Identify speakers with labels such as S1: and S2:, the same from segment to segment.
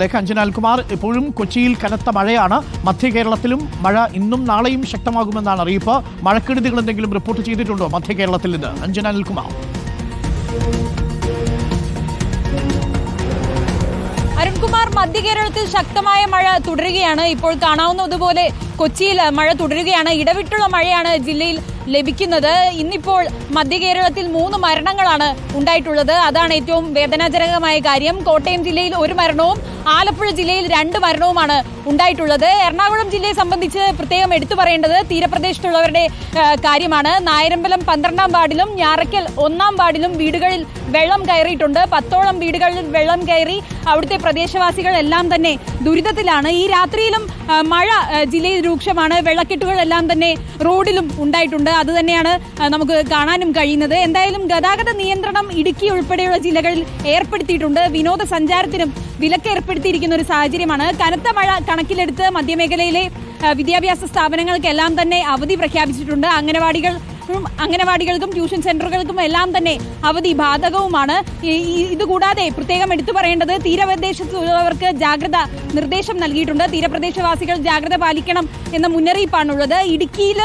S1: ലേക്ക് അഞ്ജനാൽകുമാർ ഇപ്പോഴും കൊച്ചിയിൽ കനത്ത മഴയാണ്. മധ്യ കേരളത്തിലും മഴ ഇന്നും നാളെയും ശക്തമാകുമെന്നാണ് അറിയിപ്പ്. മഴക്കെടുതികൾ എന്തെങ്കിലും റിപ്പോർട്ട് ചെയ്തിട്ടുണ്ടോ മധ്യ കേരളത്തിൽ നിന്ന്? അഞ്ജന അനിൽകുമാർ
S2: അരുൺകുമാർ മധ്യ കേരളത്തിൽ ശക്തമായ മഴ തുടരുകയാണ്. ഇപ്പോൾ കാണാവുന്നതുപോലെ കൊച്ചിയിൽ മഴ തുടരുകയാണ്. ഇടവിട്ടുള്ള മഴയാണ് ജില്ലയിൽ ലഭിക്കുന്നത്. ഇന്നിപ്പോൾ മധ്യ കേരളത്തിൽ മൂന്ന് മരണങ്ങളാണ് ഉണ്ടായിട്ടുള്ളത്. അതാണ് ഏറ്റവും വേദനാജനകമായ കാര്യം. കോട്ടയം ജില്ലയിൽ ഒരു മരണവും ആലപ്പുഴ ജില്ലയിൽ രണ്ട് മരണവുമാണ് ഉണ്ടായിട്ടുള്ളത്. എറണാകുളം ജില്ലയെ സംബന്ധിച്ച് പ്രത്യേകം എടുത്തു പറയേണ്ടത് തീരപ്രദേശത്തുള്ളവരുടെ കാര്യമാണ്. നായരമ്പലം പന്ത്രണ്ടാം വാർഡിലും ഞാറയ്ക്കൽ ഒന്നാം വാർഡിലും വീടുകളിൽ വെള്ളം കയറിയിട്ടുണ്ട്. പത്തോളം വീടുകളിൽ വെള്ളം കയറി അവിടുത്തെ പ്രദേശവാസികൾ എല്ലാം തന്നെ ദുരിതത്തിലാണ്. ഈ രാത്രിയിലും മഴ ജില്ലയിൽ രൂക്ഷമാണ്. വെള്ളക്കെട്ടുകളെല്ലാം തന്നെ റോഡിലും ഉണ്ടായിട്ടുണ്ട്. അത് തന്നെയാണ് നമുക്ക് കാണാനും കഴിയുന്നത്. എന്തായാലും ഗതാഗത നിയന്ത്രണം ഇടുക്കി ഉൾപ്പെടെയുള്ള ജില്ലകളിൽ ഏർപ്പെടുത്തിയിട്ടുണ്ട്. വിനോദസഞ്ചാരത്തിനും വിലക്ക് ഏർപ്പെടുത്തിയിരിക്കുന്ന ഒരു സാഹചര്യമാണ്. കനത്ത മഴ കണക്കിലെടുത്ത് മധ്യമേഖലയിലെ വിദ്യാഭ്യാസ സ്ഥാപനങ്ങൾക്കെല്ലാം തന്നെ അവധി പ്രഖ്യാപിച്ചിട്ടുണ്ട്. അംഗനവാടികൾ അംഗനവാടികൾക്കും ട്യൂഷൻ സെന്ററുകൾക്കും എല്ലാം തന്നെ അവധി ബാധകവുമാണ്. ഇതുകൂടാതെ പ്രത്യേകം എടുത്തു പറയേണ്ടത് തീരപ്രദേശത്തുള്ളവർക്ക് ജാഗ്രത നിർദ്ദേശം നൽകിയിട്ടുണ്ട്. തീരപ്രദേശവാസികൾ ജാഗ്രത പാലിക്കണം എന്ന മുന്നറിയിപ്പാണുള്ളത്. ഇടുക്കിയിൽ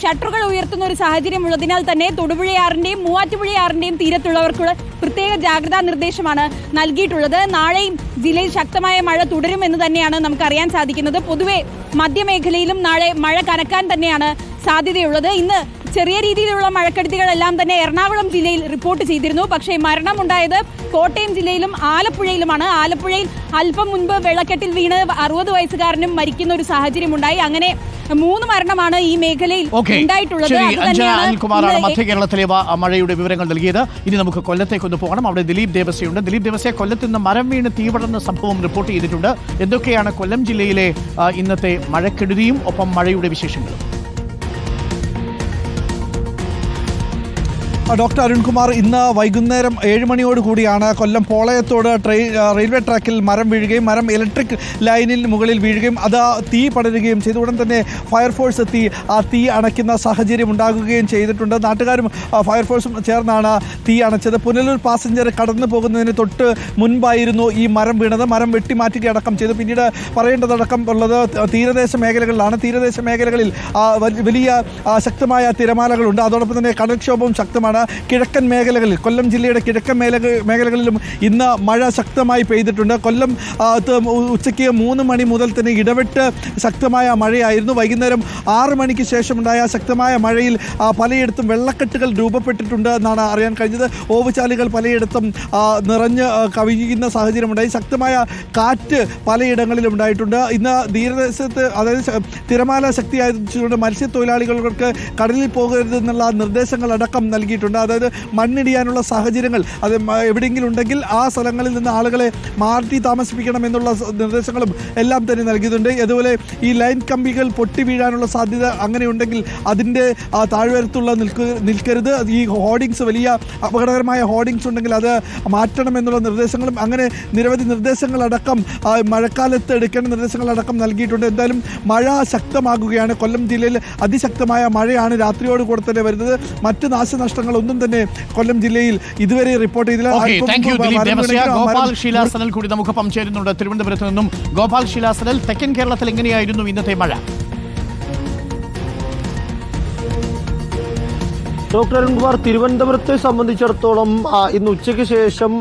S2: ഷട്ടറുകൾ ഉയർത്തുന്ന ഒരു സാഹചര്യം ഉള്ളതിനാൽ തന്നെ തൊടുപുഴയാറിന്റെയും മൂവാറ്റുപുഴയാറിന്റെയും തീരത്തുള്ളവർക്കുള്ള പ്രത്യേക ജാഗ്രതാ നിർദ്ദേശമാണ് നൽകിയിട്ടുള്ളത്. നാളെയും ജില്ലയിൽ ശക്തമായ മഴ തുടരുമെന്ന് തന്നെയാണ് നമുക്ക് അറിയാൻ സാധിക്കുന്നത്. പൊതുവെ മധ്യമേഖലയിലും നാളെ മഴ കനക്കാൻ തന്നെയാണ് സാധ്യതയുള്ളത്. ഇന്ന് ചെറിയ രീതിയിലുള്ള മഴക്കെടുതികളെല്ലാം തന്നെ എറണാകുളം ജില്ലയിൽ റിപ്പോർട്ട് ചെയ്തിരുന്നു. പക്ഷേ മരണമുണ്ടായത് കോട്ടയം ജില്ലയിലും ആലപ്പുഴയിലുമാണ്. ആലപ്പുഴയിൽ അല്പം മുൻപ് വെള്ളക്കെട്ടിൽ വീണ് അറുപത് വയസ്സുകാരനും മരിക്കുന്ന ഒരു സാഹചര്യമുണ്ടായി. അങ്ങനെ മൂന്ന് മരണമാണ് ഈ മേഖലയിൽ ഉണ്ടായിട്ടുള്ളത്.
S1: അനിൽകുമാറാണ് മധ്യ കേരളത്തിലെ മഴയുടെ വിവരങ്ങൾ നൽകിയത്. ഇനി നമുക്ക് കൊല്ലത്തേക്ക് ഒന്ന് പോകണം. അവിടെ ദിലീപ് ദേവസയുണ്ട് ദിലീപ് ദേവസ്യ കൊല്ലത്ത് നിന്ന് മരം വീണ് തീപടർന്ന സംഭവം റിപ്പോർട്ട് ചെയ്തിട്ടുണ്ട്. എന്തൊക്കെയാണ് കൊല്ലം ജില്ലയിലെ ഇന്നത്തെ മഴക്കെടുതിയും ഒപ്പം മഴയുടെ വിശേഷങ്ങളും?
S3: ഡോക്ടർ അരുൺകുമാർ ഇന്ന് വൈകുന്നേരം ഏഴ് മണിയോട് കൂടിയാണ് കൊല്ലം പോളയത്തോട് ട്രെയിൻ റെയിൽവേ ട്രാക്കിൽ മരം വീഴുകയും മരം ഇലക്ട്രിക് ലൈനിൽ മുകളിൽ വീഴുകയും അത് തീ പടരുകയും ചെയ്തു. ഉടൻ തന്നെ ഫയർഫോഴ്സ് എത്തി ആ തീ അണയ്ക്കുന്ന സാഹചര്യം ഉണ്ടാകുകയും ചെയ്തിട്ടുണ്ട്. നാട്ടുകാരും ഫയർഫോഴ്സും ചേർന്നാണ് തീ അണച്ചത്. പുനലൂർ പാസഞ്ചർ കടന്നു പോകുന്നതിന് തൊട്ട് മുൻപായിരുന്നു ഈ മരം വീണത്. മരം വെട്ടിമാറ്റുകയടക്കം ചെയ്തു. പിന്നീട് പറയേണ്ടതടക്കം ഉള്ളത് തീരദേശ മേഖലകളിലാണ്. തീരദേശ മേഖലകളിൽ വലിയ ശക്തമായ തിരമാലകളുണ്ട്. അതോടൊപ്പം തന്നെ കടൽക്ഷോഭവും ശക്തമാണ്. കിഴക്കൻ മേഖലകളിൽ കൊല്ലം ജില്ലയുടെ കിഴക്കൻ മേഖല മേഖലകളിലും ഇന്ന് മഴ ശക്തമായി പെയ്തിട്ടുണ്ട്. കൊല്ലം ഉച്ചയ്ക്ക് മൂന്ന് മണി മുതൽ തന്നെ ഇടവിട്ട് ശക്തമായ മഴയായിരുന്നു. വൈകുന്നേരം ആറ് മണിക്ക് ശേഷമുണ്ടായ ശക്തമായ മഴയിൽ പലയിടത്തും വെള്ളക്കെട്ടുകൾ രൂപപ്പെട്ടിട്ടുണ്ട് എന്നാണ് അറിയാൻ കഴിഞ്ഞത്. ഓവുചാലുകൾ പലയിടത്തും നിറഞ്ഞ് കവിയുന്ന സാഹചര്യമുണ്ടായി. ശക്തമായ കാറ്റ് പലയിടങ്ങളിലും ഉണ്ടായിട്ടുണ്ട്. ഇന്ന് തീരദേശത്ത് അതായത് തിരമാല ശക്തിയായതുകൊണ്ട് മത്സ്യത്തൊഴിലാളികൾക്ക് കടലിൽ പോകരുതെന്നുള്ള നിർദ്ദേശങ്ങൾ അടക്കം നൽകിയിട്ടുണ്ട് അതായത് മണ്ണിടിയാനുള്ള സാഹചര്യങ്ങൾ. അത് എവിടെയെങ്കിലും ഉണ്ടെങ്കിൽ ആ സ്ഥലങ്ങളിൽ നിന്ന് ആളുകളെ മാറ്റി താമസിപ്പിക്കണം എന്നുള്ള നിർദ്ദേശങ്ങളും എല്ലാം തന്നെ നൽകിയിട്ടുണ്ട്. അതുപോലെ ഈ ലൈൻ കമ്പികൾ പൊട്ടി വീഴാനുള്ള സാധ്യത അങ്ങനെയുണ്ടെങ്കിൽ അതിന്റെ താഴ്വരത്തുള്ള നിൽക്ക് നിൽക്കരുത്. ഈ ഹോർഡിങ്സ് വലിയ അപകടകരമായ ഹോർഡിങ്സ് ഉണ്ടെങ്കിൽ അത് മാറ്റണം എന്നുള്ള നിർദ്ദേശങ്ങളും അങ്ങനെ നിരവധി നിർദ്ദേശങ്ങളടക്കം മഴക്കാലത്ത് എടുക്കേണ്ട നിർദ്ദേശങ്ങളടക്കം നൽകിയിട്ടുണ്ട്. എന്തായാലും മഴ ശക്തമാകുകയാണ്. കൊല്ലം ജില്ലയിൽ അതിശക്തമായ മഴയാണ് രാത്രിയോട് കൂടെ തന്നെ വരുന്നത്. മറ്റ് നാശനഷ്ടങ്ങളൊന്നും തന്നെ കൊല്ലം ജില്ലയിൽ ഇതുവരെ റിപ്പോർട്ട് ചെയ്തില്ല.
S1: ഗോപാൽ ശിലാസനൽ കൂടി തിരുവനന്തപുരത്ത് നിന്നും ഗോപാൽ ശീലാസനൽ തെക്കൻ കേരളത്തിൽ എങ്ങനെയായിരുന്നു ഇന്നത്തെ മഴ?
S4: ഡോക്ടർ അരുൺകുമാർ തിരുവനന്തപുരത്തെ സംബന്ധിച്ചിടത്തോളം ഇന്ന് ഉച്ചയ്ക്ക് ശേഷം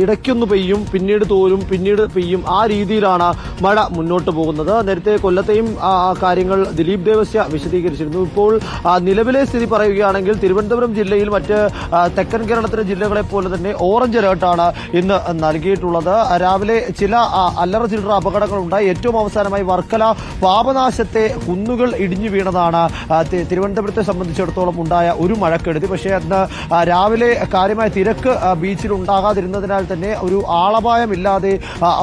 S4: ഇടയ്ക്കൊന്ന് പെയ്യും പിന്നീട് തോരും പിന്നീട് പെയ്യും. ആ രീതിയിലാണ് മഴ മുന്നോട്ട് പോകുന്നത്. നേരത്തെ കൊല്ലത്തെയും കാര്യങ്ങൾ ദിലീപ് ദേവസ്യ വിശദീകരിച്ചിരുന്നു. ഇപ്പോൾ നിലവിലെ സ്ഥിതി പറയുകയാണെങ്കിൽ തിരുവനന്തപുരം ജില്ലയിൽ മറ്റ് തെക്കൻ കേരളത്തിലെ ജില്ലകളെ പോലെ തന്നെ ഓറഞ്ച് അലേർട്ടാണ് ഇന്ന് നൽകിയിട്ടുള്ളത്. രാവിലെ ചില അല്ലറ ചില്ലറ അപകടങ്ങളുണ്ടായി. ഏറ്റവും അവസാനമായി വർക്കല പാപനാശത്തെ കുന്നുകൾ ഇടിഞ്ഞു വീണതാണ് തിരുവനന്തപുരത്തെ സംബന്ധിച്ചിടത്തോളം ഉണ്ടായ ഒരു മഴക്കെടുതി. പക്ഷേ അന്ന് രാവിലെ കാര്യമായ തിരക്ക് ബീച്ചിൽ ഉണ്ടാകാതിരുന്നതിനാൽ തന്നെ ഒരു ആളപായമില്ലാതെ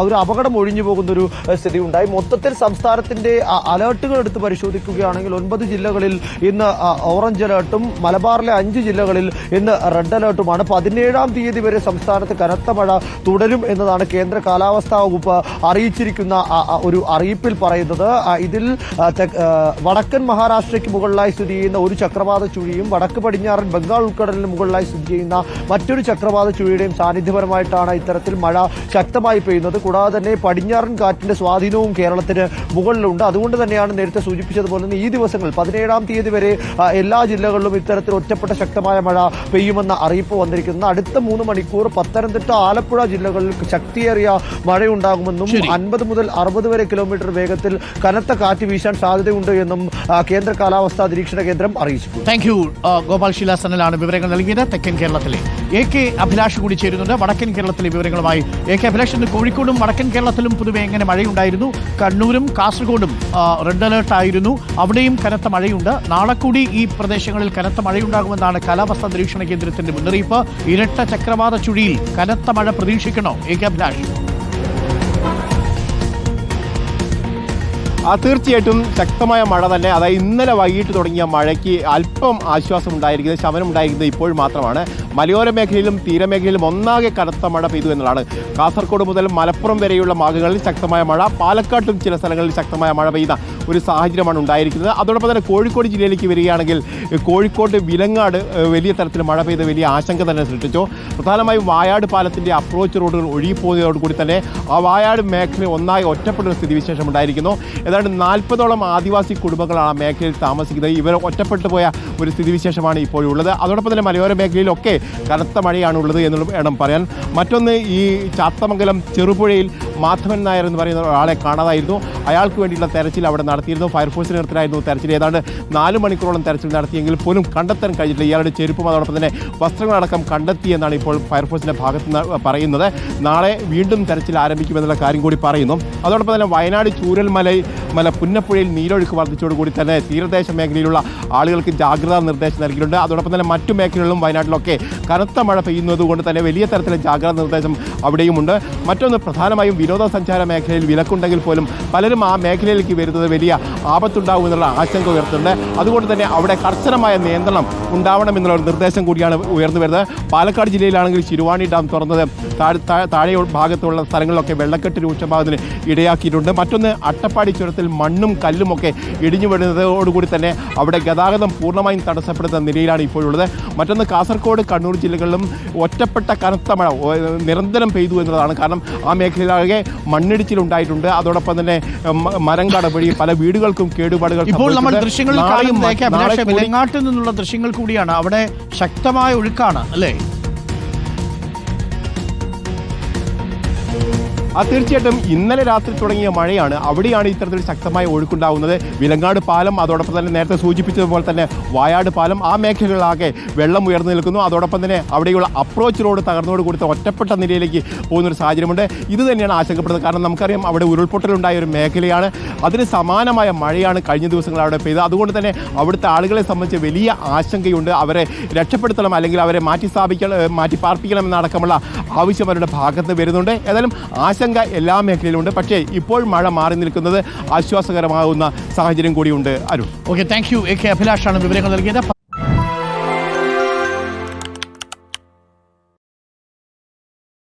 S4: ഒരു അപകടം ഒഴിഞ്ഞു പോകുന്ന ഒരു സ്ഥിതി ഉണ്ടായി മൊത്തത്തിൽ സംസ്ഥാനത്തിന്റെ അലേർട്ടുകൾ എടുത്ത് പരിശോധിക്കുകയാണെങ്കിൽ ഒൻപത് ജില്ലകളിൽ ഇന്ന് ഓറഞ്ച് അലേർട്ടും മലബാറിലെ അഞ്ച് ജില്ലകളിൽ ഇന്ന് റെഡ് അലേർട്ടുമാണ്. പതിനേഴാം തീയതി വരെ സംസ്ഥാനത്ത് കനത്ത മഴ തുടരും എന്നതാണ് കേന്ദ്ര കാലാവസ്ഥാ വകുപ്പ് അറിയിച്ചിരിക്കുന്ന ഒരു അറിയിപ്പിൽ പറയുന്നത്. ഇതിൽ വടക്കൻ മഹാരാഷ്ട്രയ്ക്ക് മുകളിലായി സ്ഥിതി ചെയ്യുന്ന ഒരു ചക്രവാത ചുഴിയും വടക്കൻ വടക്ക് പടിഞ്ഞാറൻ ബംഗാൾ ഉൾക്കടലിന് മുകളിലായി സ്ഥിതി ചെയ്യുന്ന മറ്റൊരു ചക്രവാത ചുഴിയുടെയും സാന്നിധ്യപരമായിട്ടാണ് ഇത്തരത്തിൽ മഴ ശക്തമായി പെയ്യുന്നത്. കൂടാതെ തന്നെ പടിഞ്ഞാറൻ കാറ്റിന്റെ സ്വാധീനവും കേരളത്തിന് മുകളിലുണ്ട്. അതുകൊണ്ട് തന്നെയാണ് നേരത്തെ സൂചിപ്പിച്ചതുപോലെ തന്നെ ഈ ദിവസങ്ങൾ പതിനേഴാം തീയതി വരെ എല്ലാ ജില്ലകളിലും ഇത്തരത്തിൽ ഒറ്റപ്പെട്ട ശക്തമായ മഴ പെയ്യുമെന്ന അറിയിപ്പ് വന്നിരിക്കുന്നത് അടുത്ത മൂന്ന് മണിക്കൂർ പത്തനംതിട്ട ആലപ്പുഴ ജില്ലകളിൽ ശക്തിയേറിയ മഴയുണ്ടാകുമെന്നും. അൻപത് മുതൽ അറുപത് വരെ കിലോമീറ്റർ വേഗത്തിൽ കനത്ത കാറ്റ് വീശാൻ സാധ്യതയുണ്ട് എന്നും കേന്ദ്ര കാലാവസ്ഥാ നിരീക്ഷണ കേന്ദ്രം അറിയിച്ചു
S1: താങ്ക് ഗോപാൽ ശിലാസനലാണ് വിവരങ്ങൾ നൽകിയത്. തെക്കൻ കേരളത്തിലെ എ കെ അഭിലാഷ് കൂടി ചേരുന്നുണ്ട്. വടക്കൻ കേരളത്തിലെ വിവരങ്ങളുമായി എ കെ അഭിലാഷ് ഇന്ന് കോഴിക്കോടും വടക്കൻ കേരളത്തിലും പൊതുവെ എങ്ങനെ മഴയുണ്ടായിരുന്നു? കണ്ണൂരും കാസർഗോഡും റെഡ് അലേർട്ട് ആയിരുന്നു. അവിടെയും കനത്ത മഴയുണ്ട്. നാളെ കൂടി ഈ പ്രദേശങ്ങളിൽ കനത്ത മഴയുണ്ടാകുമെന്നാണ് കാലാവസ്ഥാ നിരീക്ഷണ കേന്ദ്രത്തിന്റെ മുന്നറിയിപ്പ്. ഇരട്ട ചക്രവാത ചുഴിയിൽ കനത്ത മഴ പ്രതീക്ഷിക്കണോ എ കെ അഭിലാഷ്?
S5: ആ തീർച്ചയായിട്ടും ശക്തമായ മഴ തന്നെ. അതായത് ഇന്നലെ വൈകിട്ട് തുടങ്ങിയ മഴയ്ക്ക് അല്പം ആശ്വാസം ഉണ്ടായിരിക്കുന്നത് ശമനം ഉണ്ടായിരിക്കുന്നത് ഇപ്പോൾ മാത്രമാണ്. മലയോര മേഖലയിലും തീരമേഖലയിലും ഒന്നാകെ കനത്ത മഴ പെയ്തു എന്നുള്ളതാണ് കാസർഗോഡ് മുതൽ മലപ്പുറം വരെയുള്ള ഭാഗങ്ങളിൽ ശക്തമായ മഴ. പാലക്കാട്ടും ചില സ്ഥലങ്ങളിൽ ശക്തമായ മഴ പെയ്യുന്ന ഒരു സാഹചര്യമാണ് ഉണ്ടായിരിക്കുന്നത്. അതോടൊപ്പം തന്നെ കോഴിക്കോട് ജില്ലയിലേക്ക് വരികയാണെങ്കിൽ കോഴിക്കോട് വിലങ്ങാട് വലിയ തരത്തിൽ മഴ പെയ്ത് വലിയ ആശങ്ക തന്നെ സൃഷ്ടിച്ചു. പ്രധാനമായും വായാട് പാലത്തിന്റെ അപ്രോച്ച് റോഡുകൾ ഒഴുകിപ്പോയതോടുകൂടി തന്നെ ആ വായാട് മേഖല ഒന്നായി ഒറ്റപ്പെട്ട ഒരു സ്ഥിതിവിശേഷം ഉണ്ടായിരിക്കുന്നു. ഏതാണ്ട് നാൽപ്പതോളം ആദിവാസി കുടുംബങ്ങളാണ് ആ മേഖലയിൽ താമസിക്കുന്നത്. ഇവർ ഒറ്റപ്പെട്ടു പോയ ഒരു സ്ഥിതിവിശേഷമാണ് ഇപ്പോഴുള്ളത് അതോടൊപ്പം തന്നെ മലയോര മേഖലയിലൊക്കെ കനത്ത മഴയാണുള്ളത് എന്നുള്ള വേണം പറയാൻ. മറ്റൊന്ന് ഈ ചാത്തമംഗലം ചെറുപുഴയിൽ മാധവൻ നായർ എന്ന് പറയുന്ന ഒരാളെ കാണാതായിരുന്നു. അയാൾക്ക് വേണ്ടിയുള്ള തെരച്ചിൽ അവിടെ നടത്തിയിരുന്നു. ഫയർഫോഴ്സിന് നേതൃത്വത്തിലായിരുന്നു തെരച്ചിൽ. ഏതാണ്ട് നാല് മണിക്കൂറോളം തെരച്ചിൽ നടത്തിയെങ്കിൽ പോലും കണ്ടെത്താൻ കഴിഞ്ഞിട്ടില്ല ഇയാളുടെ ചെരുപ്പും അതോടൊപ്പം തന്നെ വസ്ത്രങ്ങളടക്കം കണ്ടെത്തിയെന്നാണ് ഇപ്പോൾ ഫയർഫോഴ്സിന്റെ ഭാഗത്ത് നിന്ന് പറയുന്നത്. നാളെ വീണ്ടും തെരച്ചിൽ ആരംഭിക്കുമെന്നുള്ള കാര്യം കൂടി പറയുന്നു. അതോടൊപ്പം തന്നെ വയനാട് ചൂരൽമല മല പുന്നപ്പുഴയിൽ നീരൊഴുക്ക് വർദ്ധിച്ചതോടുകൂടി തന്നെ തീരദേശ മേഖലയിലുള്ള ആളുകൾക്ക് ജാഗ്രതാ നിർദ്ദേശം നൽകിയിട്ടുണ്ട്. അതോടൊപ്പം തന്നെ മറ്റു മേഖലകളിലും വയനാട്ടിലൊക്കെ കനത്ത മഴ പെയ്യുന്നതുകൊണ്ട് തന്നെ വലിയ തരത്തിലെ ജാഗ്രതാ നിർദ്ദേശം അവിടെയുമുണ്ട്. മറ്റൊന്ന് പ്രധാനമായും വിനോദസഞ്ചാര മേഖലയിൽ വിലക്കുണ്ടെങ്കിൽ പോലും പലരും ആ മേഖലയിലേക്ക് വരുന്നത് വലിയ ആപത്തുണ്ടാവും എന്നുള്ള ആശങ്ക ഉയർത്തുന്നുണ്ട്. അതുകൊണ്ട് തന്നെ അവിടെ കർശനമായ നിയന്ത്രണം ഉണ്ടാവണം എന്നുള്ള ഒരു നിർദ്ദേശം കൂടിയാണ് ഉയർന്നു വരുന്നത്. പാലക്കാട് ജില്ലയിലാണെങ്കിൽ ശിരുവാണി ഡാം തുറന്നത് താഴെ ഭാഗത്തുള്ള സ്ഥലങ്ങളിലൊക്കെ വെള്ളക്കെട്ട് രൂക്ഷമാകുന്നതിന് ഇടയാക്കിയിട്ടുണ്ട്. മറ്റൊന്ന് അട്ടപ്പാടി ചുരത്തിൽ മണ്ണും കല്ലും ഒക്കെ ഇടിഞ്ഞു വീഴുന്നതോടുകൂടി തന്നെ അവിടെ ഗതാഗതം പൂർണമായും തടസ്സപ്പെടുന്ന നിലയിലാണ് ഇപ്പോഴുള്ളത്. മറ്റൊന്ന് കാസർഗോഡ് കണ്ണൂർ ജില്ലകളിലും ഒറ്റപ്പെട്ട കനത്ത മഴ നിരന്തരം പെയ്തു എന്നതാണ് കാരണം ആ മേഖലയിലാകെ മണ്ണിടിച്ചിലുണ്ടായിട്ടുണ്ട്. അതോടൊപ്പം തന്നെ മരം കടപടി പല വീടുകൾക്കും കേടുപാടുകൾ
S1: ഇപ്പോൾ നമ്മൾ ദൃശ്യങ്ങളിൽ നിന്നുള്ള ദൃശ്യങ്ങൾ കൂടിയാണ്. അവിടെ ശക്തമായ ഒഴുക്കാണ് അല്ലേ?
S5: ആ തീർച്ചയായിട്ടും ഇന്നലെ രാത്രി തുടങ്ങിയ മഴയാണ്. അവിടെയാണ് ഇത്തരത്തിൽ ശക്തമായ ഒഴുക്കുണ്ടാകുന്നത് വിലങ്ങാട് പാലം അതോടൊപ്പം തന്നെ നേരത്തെ സൂചിപ്പിച്ചതുപോലെ തന്നെ വായാട് പാലം ആ മേഖലകളിലാകെ വെള്ളം ഉയർന്നു നിൽക്കുന്നു. അതോടൊപ്പം തന്നെ അവിടെയുള്ള അപ്രോച്ച് റോഡ് തകർന്നോട് കൊടുത്ത ഒറ്റപ്പെട്ട നിലയിലേക്ക് പോകുന്നൊരു സാഹചര്യമുണ്ട്. ഇത് തന്നെയാണ് ആശങ്കപ്പെടുന്നത്. കാരണം നമുക്കറിയാം അവിടെ ഉരുൾപൊട്ടലുണ്ടായ ഒരു മേഖലയാണ്. അതിന് സമാനമായ മഴയാണ് കഴിഞ്ഞ ദിവസങ്ങൾ അവിടെ പെയ്തത്. അതുകൊണ്ട് തന്നെ അവിടുത്തെ ആളുകളെ സംബന്ധിച്ച് വലിയ ആശങ്കയുണ്ട്. അവരെ രക്ഷപ്പെടുത്തണം അല്ലെങ്കിൽ അവരെ മാറ്റി സ്ഥാപിക്കണം മാറ്റി പാർപ്പിക്കണം എന്നടക്കമുള്ള ആവശ്യം അവരുടെ ഭാഗത്ത് വരുന്നുണ്ട്. ഏതായാലും ആശങ്ക എല്ലാ മേഖലയിലുണ്ട് പക്ഷേ ഇപ്പോൾ മഴ മാറി നിൽക്കുന്നത് ആശ്വാസകരമാകുന്ന സാഹചര്യം കൂടിയുണ്ട്. Arun.
S1: Okay thank you A K അഭിലാഷാണ് വിവരങ്ങൾ നൽകിയത്.